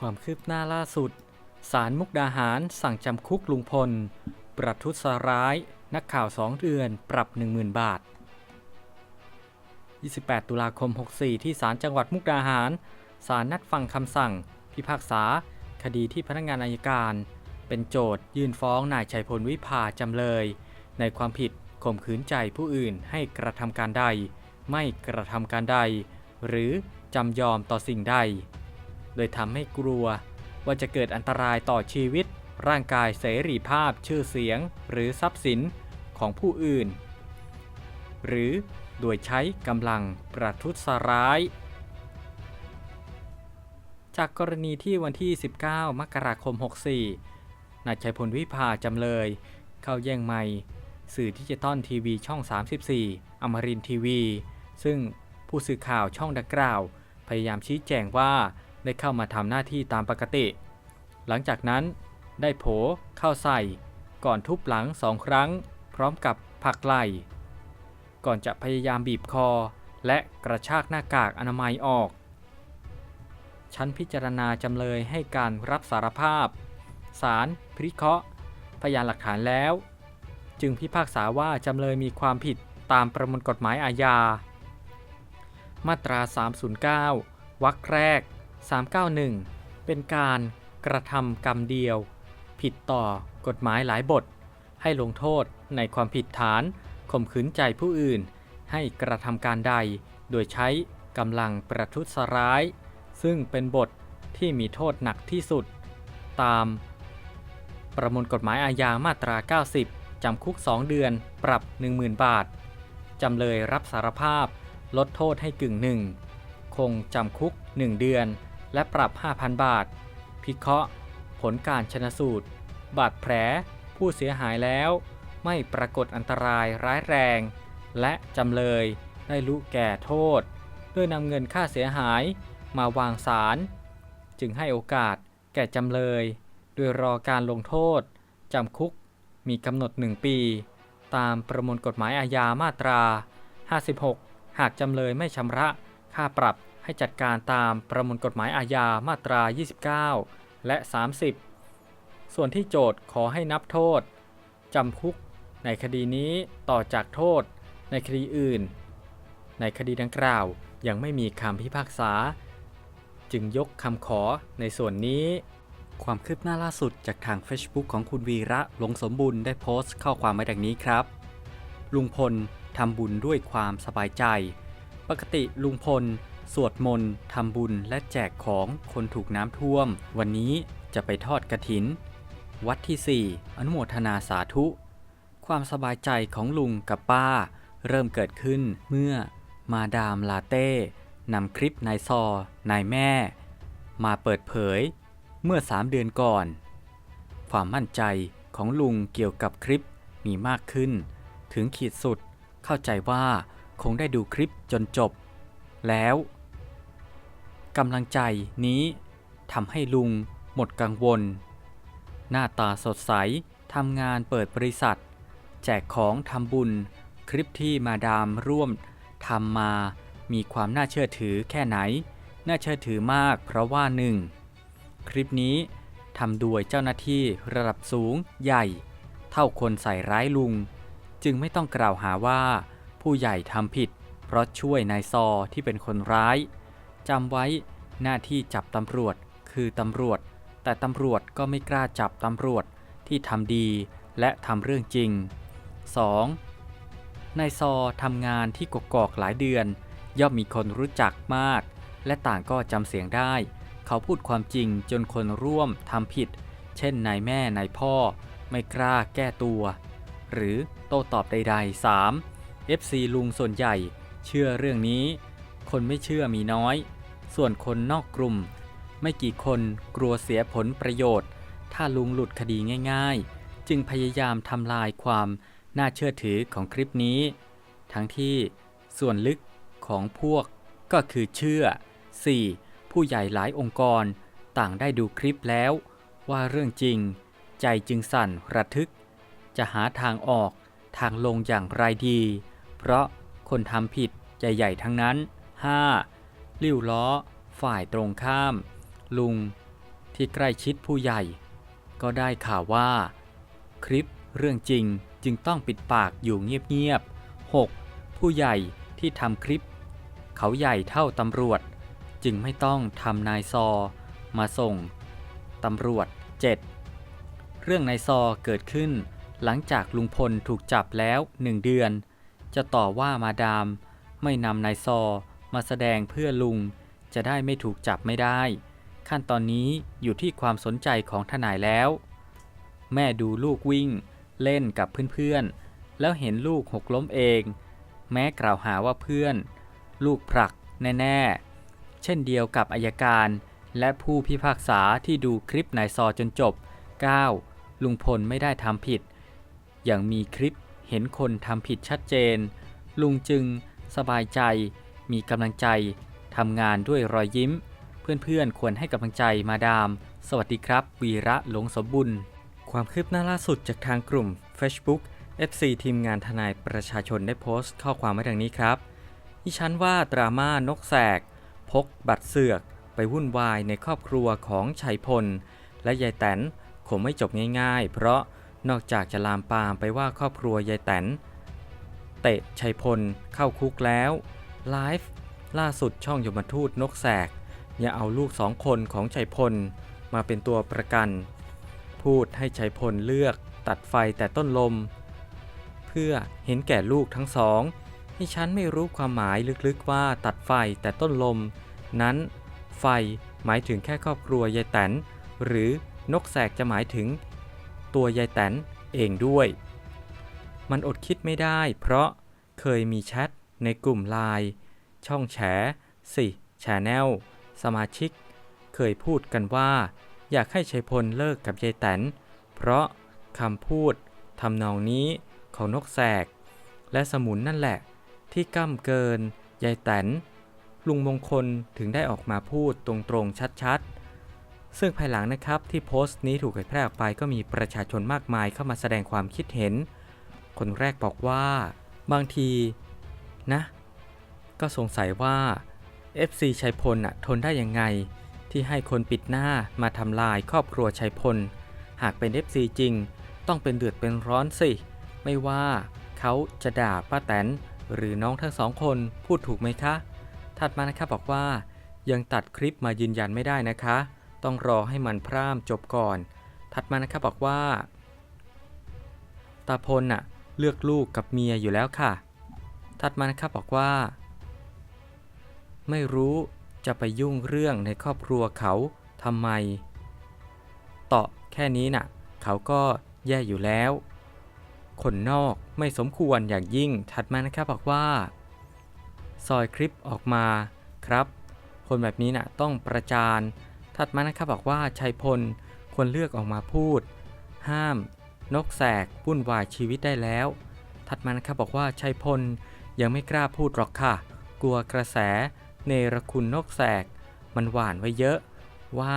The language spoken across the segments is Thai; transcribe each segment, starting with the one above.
ความคืบหน้าล่าสุดศาลมุกดาหารสั่งจำคุกลุงพล ประทุษร้าย นักข่าวสองเดือน ปรับ 10,000 บาท 28 ตุลาคม 64 ที่ศาลจังหวัดมุกดาหาร ศาลนัดฟังคำสั่ง พิพากษา คดีที่พนักงานอายการ เป็นโจทยื่นฟ้องนายชัยพลวิภาจำเลย ในความผิดข่มขืนใจผู้อื่นให้กระทำการใด ไม่กระทำการใด หรือจำยอมต่อสิ่งใด โดยทำให้กลัวว่าจะเกิดอันตรายต่อชีวิต ร่างกายเสรีภาพชื่อเสียง หรือทรัพย์สินของผู้อื่น หรือโดยใช้กำลังประทุษร้าย จากกรณีที่วันที่ 19 มกราคม 64นายชัยพลวิภาจำเลย เข้าแย่งไมค์สื่อดิจิตอลทีวีช่อง 34 อมรินทีวี ซึ่งผู้สื่อข่าวช่องดังกล่าว พยายามชี้แจงว่า ได้เข้ามาทำหน้าที่ตามปกติ หลังจากนั้นได้โผเข้าใส่ ก่อนทุบหลังสองครั้ง พร้อมกับผลักไหล่ก่อนจะพยายามบีบคอ และกระชากหน้ากากอนามัยออก ชั้นพิจารณาจำเลยให้การรับสารภาพ ศาลพิเคราะห์ พยานหลักฐานแล้ว จึงพิพากษาว่าจำเลยมีความผิดตามประมวลกฎหมายอาญา มาตรา 309 วรรคแรก 391 เป็นการกระทำกรรมเดียว ผิดต่อกฎหมายหลายบท ให้ลงโทษในความผิดฐานข่มขืนใจผู้อื่น ให้กระทำการใด โดยใช้กำลังประทุษร้าย ซึ่งเป็นบทที่มีโทษหนักที่สุด ตาม ประมวลกฎหมายอาญามาตรา 90 จำคุก 2 เดือนปรับ 10,000 บาท จำเลยรับสารภาพลดโทษให้กึ่งหนึ่ง คงจำคุก 1 เดือน และปรับ 5,000 บาท พิเคราะห์ ผลการชนสูตร บาดแผล ผู้เสียหายแล้ว ไม่ปรากฏอันตรายร้ายแรง และจำเลยได้รู้แก่โทษ ด้วยนำเงินค่าเสียหายมาวางศาลจึงให้โอกาสแก่จำเลย โดยรอการลงโทษ จำคุกมีกำหนด 1 ปี ตามประมวลกฎหมายอาญามาตรา 56 หากจำเลยไม่ชำระค่าปรับ ให้จัดการตามประมวลกฎหมายอาญามาตรา 29 และ 30 ส่วนที่โจทย์ขอให้นับโทษ จำคุกในคดีนี้ต่อจากโทษในคดีอื่น ในคดีดังกล่าวยังไม่มีคำพิพากษา จึงยกคำขอในส่วนนี้ ความคืบหน้าล่าสุดจากทาง Facebook ของคุณวีระลงสมบูรณ์ได้โพสต์ข้อความไว้ดังนี้ครับ ลุงพลทำบุญด้วยความสบายใจ ปกติลุงพล สวดมนต์ทำบุญและแจกของคนถูกน้ำท่วม วันนี้จะไปทอดกระถิน วัดที่ 4 อนุโมทนาสาธุ ความสบายใจของลุงกับป้า เริ่มเกิดขึ้นเมื่อมาดามลาเต้นำคลิปนายซอนายแม่ มาเปิดเผย เมื่อ3เดือนก่อน ความมั่นใจของลุงเกี่ยวกับคลิปมีมากขึ้น ถึงขีดสุดเข้าใจว่าคงได้ดูคลิปจนจบ แล้ว กำลังใจนี้ทำให้ลุงหมดกังวล หน้าตาสดใสทำงานเปิดบริษัท แจกของทำบุญ คลิปที่มาดามร่วมทำมา มีความน่าเชื่อถือแค่ไหน น่าเชื่อถือมากเพราะว่าหนึ่งคลิปนี้ทำโดยเจ้าหน้าที่ระดับสูงใหญ่ เท่าคนใส่ร้ายลุง จึงไม่ต้องกล่าวหาว่า ผู้ใหญ่ทำผิด เพราะช่วยนายซอที่เป็นคนร้าย จำไว้หน้าที่จับตำรวจคือตำรวจ แต่ตำรวจก็ไม่กล้าจับตำรวจที่ทำดีและทำเรื่องจริง 2. นายซอทำงานที่กกอกหลายเดือน ย่อมมีคนรู้จักมาก และต่างก็จำเสียงได้ เขาพูดความจริงจนคนร่วมทำผิด เช่นนายแม่นายพ่อ ไม่กล้าแก้ตัว หรือโต้ตอบใดๆ 3. FC ลุงส่วนใหญ่ เชื่อเรื่องนี้ คนไม่เชื่อมีน้อย ส่วนคนนอกกลุ่ม ไม่กี่คนกลัวเสียผลประโยชน์ ถ้าลุงหลุดคดีง่ายๆ จึงพยายามทำลายความน่าเชื่อถือของคลิปนี้ ทั้งที่ส่วนลึกของพวกก็คือเชื่อ 4. ผู้ใหญ่หลายองค์กรต่างได้ดูคลิปแล้ว ว่าเรื่องจริง ใจจึงสั่นระทึก จะหาทางออกทางลงอย่างไรดี เพราะคนทำผิดใหญ่ๆทั้งนั้น 5. ลิ้วล้อ ฝ่ายตรงข้าม ลุงที่ใกล้ชิดผู้ใหญ่ ก็ได้ข่าวว่า คลิปเรื่องจริงจึงต้องปิดปากอยู่เงียบๆ 6. ผู้ใหญ่ที่ทำคลิป เขาใหญ่เท่าตำรวจ จึงไม่ต้องทำนายซอ มาส่งตำรวจ 7. เรื่องนายซอเกิดขึ้น หลังจากลุงพลถูกจับแล้วหนึ่งเดือน จะต่อว่ามาดาม ไม่นำนายซอ มาแสดงเพื่อลุงจะได้ไม่ถูกจับไม่ได้ ขั้นตอนนี้อยู่ที่ความสนใจของทนายแล้ว แม่ดูลูกวิ่ง เล่นกับเพื่อนๆ แล้วเห็นลูกหกล้มเอง แม้กล่าวหาว่าเพื่อน ลูกผลักแน่ๆ เช่นเดียวกับอายการ และผู้พิพากษาที่ดูคลิปนายซอจนจบ 9. ลุงพลไม่ได้ทำผิด อย่างมีคลิปเห็นคนทำผิดชัดเจน ลุงจึงสบายใจ มีกำลังใจทำงานด้วยรอยยิ้ม เพื่อนๆ ควรให้กำลังใจมาดาม สวัสดีครับ วีระหลงสมบุญ ความคืบหน้าล่าสุดจากทางกลุ่ม Facebook FC ทีมงานทนายประชาชนได้โพสต์ข้อความไว้ดังนี้ครับดิฉันว่าดราม่านกแสก พกบัตรเสือก ไปวุ่นวายในครอบครัวของชัยพล และยายแตนคงไม่จบง่ายๆ เพราะนอกจากจะลามปามไปว่าครอบครัวยายแตนเตะชัยพลเข้าคุกแล้ว ไลฟ์ล่าสุดช่องยมทูตนกแสก อย่าเอาลูกสองคนของชัยพลมาเป็นตัวประกัน พูดให้ชัยพลเลือกตัดไฟแต่ต้นลม เพื่อเห็นแก่ลูกทั้งสองให้ฉันไม่รู้ความหมายลึกๆว่าตัดไฟแต่ต้นลม นั้น ไฟหมายถึงแค่ครอบครัวยายแตนหรือนกแสกจะหมายถึง ตัวยายแตนเองด้วย มันอดคิดไม่ได้ เพราะเคยมีแชท ในกลุ่มไลน์ช่องแฉสิแชนแนลสมาชิก เคยพูดกันว่า อยากให้ชัยพลเลิกกับยายแตน เพราะคำพูดทำนองนี้ของนกแสก และสมุนนั่นแหละ ที่ก้ำเกินยายแตน ลุงมงคลถึงได้ออกมาพูดตรงๆชัดๆ ซึ่งภายหลังนะครับที่โพสต์นี้ถูกเผยแพร่ออกไปก็มีประชาชนมากมายเข้ามาแสดงความคิดเห็น คนแรกบอกว่า บางที นะ ก็สงสัยว่า FC ชัยพลน่ะทนได้ยังไง ที่ให้คนปิดหน้ามาทำลายครอบครัวชัยพล หากเป็น FC จริง ต้องเป็นเดือดเป็นร้อนสิ ไม่ว่าเขาจะด่าป้าแตนหรือน้องทั้งสองคนพูดถูกไหมคะ ถัดมานะครับบอกว่า ยังตัดคลิปมายืนยันไม่ได้นะคะ ต้องรอให้มันพร่ามจบก่อน ถัดมานะครับบอกว่า ตาพลน่ะเลือกลูกกับเมียอยู่แล้วค่ะ ถัดมานะครับบอกว่า ไม่รู้จะไปยุ่งเรื่องในครอบครัวเขาทำไมต่อแค่นี้น่ะ เขาก็แย่อยู่แล้ว คนนอกไม่สมควรอย่างยิ่งถัดมานะครับบอกว่า ซอยคลิปออกมาครับ คนแบบนี้น่ะต้องประจานถัดมานะครับบอกว่าชัยพลควรเลือกออกมาพูด ห้าม นกแสกวุ่นวายชีวิตได้แล้ว ถัดมานะครับบอกว่าชัยพล ยังไม่กล้าพูดหรอกค่ะ กลัวกระแส เนรคุณนกแสก มันหวานไว้เยอะ ว่า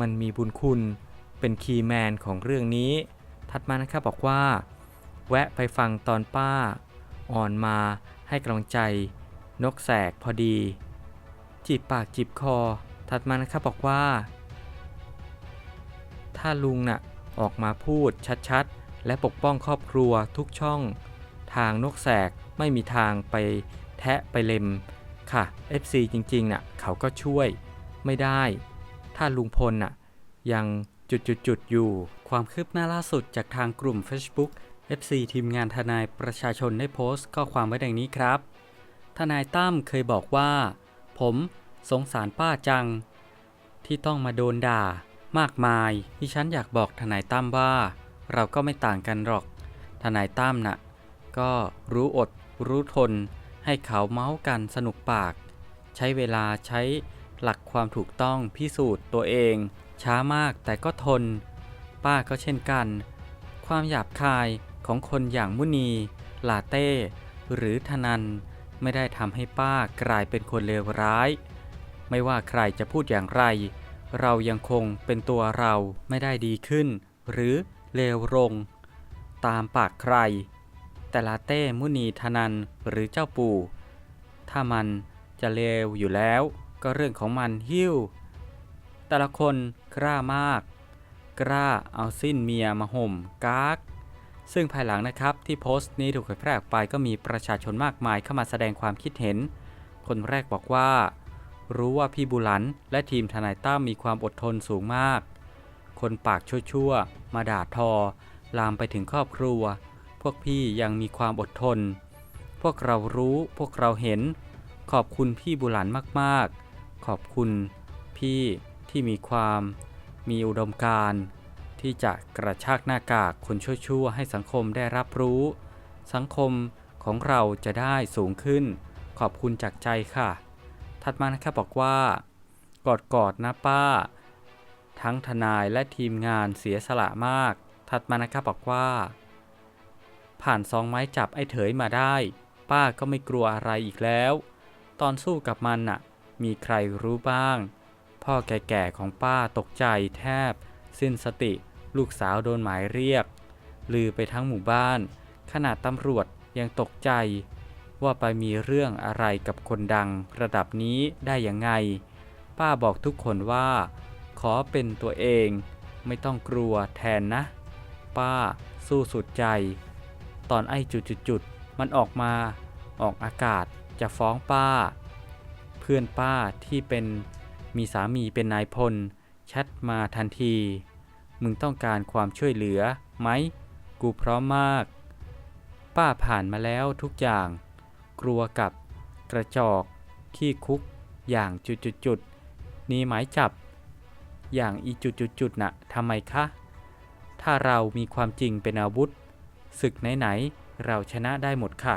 มันมีบุญคุณเป็นคีย์แมนของเรื่องนี้ถัดมานะครับบอกว่า แวะไปฟังตอนป้า อ่อนมาให้กำลังใจ นกแสกพอดี จีบปากจีบคอถัดมานะครับบอกว่า ถ้าลุงน่ะออกมาพูดชัดๆ และปกป้องครอบครัวทุกช่อง ทางนกแสก ไม่มีทางไปแทะไปเล็มค่ะ FC จริงๆน่ะเขาก็ช่วยไม่ได้ ถ้าลุงพลน่ะยังจุดๆๆอยู่ ความคืบหน้าล่าสุดจากทางกลุ่ม Facebook FC ทีมงานทนายประชาชนได้โพสต์ข้อความไว้ดังนี้ครับ ทนายตั้มเคยบอกว่า ผมสงสารป้าจัง ที่ต้องมาโดนด่า มากมายที่ฉันอยากบอกทนายตั้มว่า เราก็ไม่ต่างกันหรอก ทนายตั้มน่ะก็รู้อด รู้ทนให้เขาเมาส์กันสนุกปาก ใช้เวลาใช้หลักความถูกต้องพิสูจน์ตัวเอง ช้ามากแต่ก็ทน ป้าก็เช่นกัน ความหยาบคายของคนอย่างมุนี ลาเต้ หรือธนัน ไม่ได้ทำให้ป้ากลายเป็นคนเลวร้าย ไม่ว่าใครจะพูดอย่างไร เรายังคงเป็นตัวเราไม่ได้ดีขึ้น หรือเลวลงตามปากใคร ตลาเต้มุนีธนันหรือเจ้าปู่ ถ้ามันจะเลวอยู่แล้วก็เรื่องของมันหิ้ว แต่ละคนกล้ามาก กล้าเอาสิ้นเมียมาห่มกากซึ่งภายหลังนะครับที่โพสต์นี้ถูกเผยแพร่ออกไปก็มีประชาชนมากมายเข้ามาแสดงความคิดเห็น คนแรกบอกว่า รู้ว่าพี่บุหลันและทีมทนายตั้มมีความอดทนสูงมาก คนปากชั่วๆ มาด่าทอ ลามไปถึงครอบครัว พวกพี่ยังมีความอดทน พวกเรารู้พวกเราเห็น ขอบคุณพี่บุหลันมากๆ ขอบคุณพี่ที่มีความมีอุดมการณ์ที่จะกระชากหน้ากากคนชั่วๆ ให้สังคมได้รับรู้ สังคมของเราจะได้สูงขึ้น ขอบคุณจากใจค่ะ ถัดมานะครับบอกว่ากอดกอดๆนะป้า ทั้งทนายและทีมงานเสียสละมาก ถัดมานะครับบอกว่า ผ่านซองไม้จับไอ้เถยมาได้ ป้าก็ไม่กลัวอะไรอีกแล้ว ตอนสู้กับมันน่ะ มีใครรู้บ้าง พ่อแก่ๆของป้าตกใจแทบ สิ้นสติลูกสาวโดนหมายเรียก ลือไปทั้งหมู่บ้าน ขนาดตำรวจยังตกใจ ว่าไปมีเรื่องอะไรกับคนดังระดับนี้ได้ยังไง ป้าบอกทุกคนว่า ขอเป็นตัวเอง ไม่ต้องกลัวแทนนะ ป้าสู้สุดใจ ตอนไอ้จุดๆๆมันออกมาออกอากาศจะฟ้องป้า เพื่อนป้าที่เป็นมีสามีเป็นนายพลแชทมาทันที มึงต้องการความช่วยเหลือไหม กูพร้อมมาก ป้าผ่านมาแล้วทุกอย่าง กลัวกับกระจอกขี้คุกอย่างจุดๆๆนี่หมายจับ อย่างอีจุดๆๆน่ะทำไมคะ ถ้าเรามีความจริงเป็นอาวุธ ศึกไหน ๆ เราชนะได้หมดค่ะ